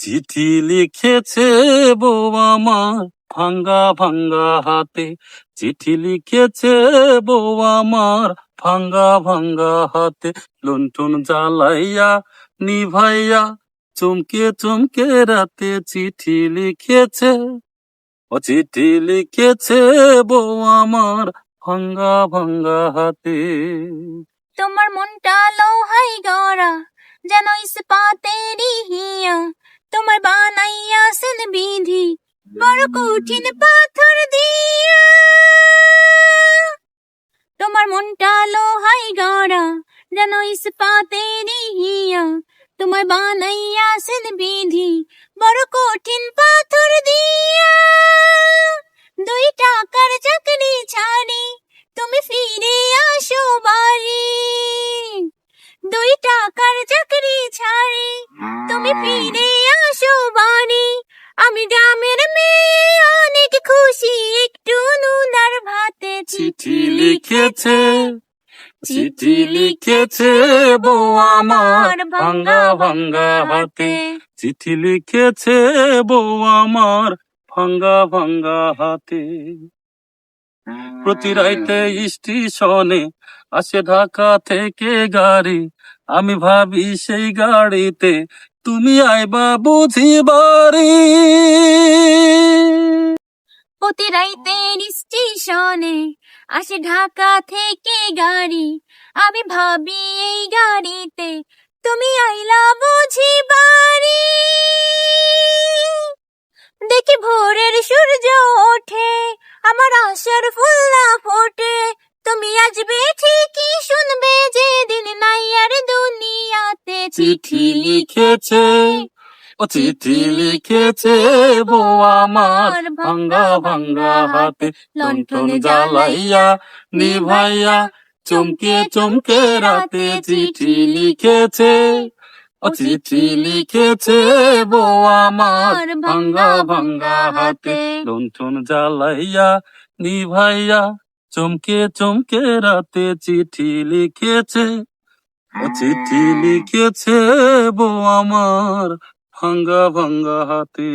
চিঠি লিখেছে বউ আমার ভাঙ্গা ভাঙ্গা হাতে। চিঠি লিখেছে বউ আমার ভাঙ্গা ভাঙ্গা হাতে। লুন্ঠন জ্বালাইয়া, নিভাইয়া, চমকে চমকে রাতে চিঠি লিখেছে। ও চিঠি লিখেছে বউ আমার ভাঙ্গা ভাঙ্গা হাতে। তোমার মনটা লোহাই গড়া, যেন ইস্পাতেরই হিয়া। তোমার বানাইয়া সেন বিধি। বড় কঠিন পাথর দিয়া। তোমার মনটা লোহাই গড়া যেন ইস্পাতেরই হিয়া তোমার বানাইয়া সেন বিধি, বড় কঠিন পাথর দিয়া। দুই টাকার চাকরি ছাড়ি, তুমি ফিরে আসো বাড়ি। দুই টাকার চাকরি ছাড়ি, তুমি ফিরে আসো বাড়ি আমি গ্রামের মেয়ে অনেক খুশি একটু নুনার ভাতে চিঠি লিখেছে। চিঠি লিখেছে বউ আমার ভাঙ্গা ভাঙ্গা হাতে চিঠি লিখেছে বউ আমার ভাঙ্গা ভাঙ্গা হাতে প্রতি রাইতে স্টেশনে আসে ঢাকা থেকে গাড়ি। আমি ভাবি সেই গাড়িতে তুমি আইবা বুঝি বাড়ি প্রতি রাইতের স্টেশনে আসে ঢাকা থেকে গাড়ি। আমি ভাবি এই গাড়িতে তুমি আইলা বুঝি বাড়ি দেখি ভোরের সূর্য ওঠে, আমার আশার ফুল্লা ফোটে। তুমি আসবে ঠিকই শুনবে চিঠি লিখেছে, ও চিঠি লিখেছে বউ আমার ভাঙ্গা ভাঙ্গা হাতে লন্ঠন জ্বালাইয়া নিভাইয়া চমকে চমকে রাতে চিঠি লিখেছে, ও চিঠি লিখেছে বউ আমার ভাঙ্গা ভাঙ্গা হাতে লন্ঠন জ্বালাইয়া নিভাইয়া চমকে চমকে রাতে চিঠি লিখেছে চিঠি লিখেছে বউ আমার ভাঙ্গা ভাঙ্গা হাতে।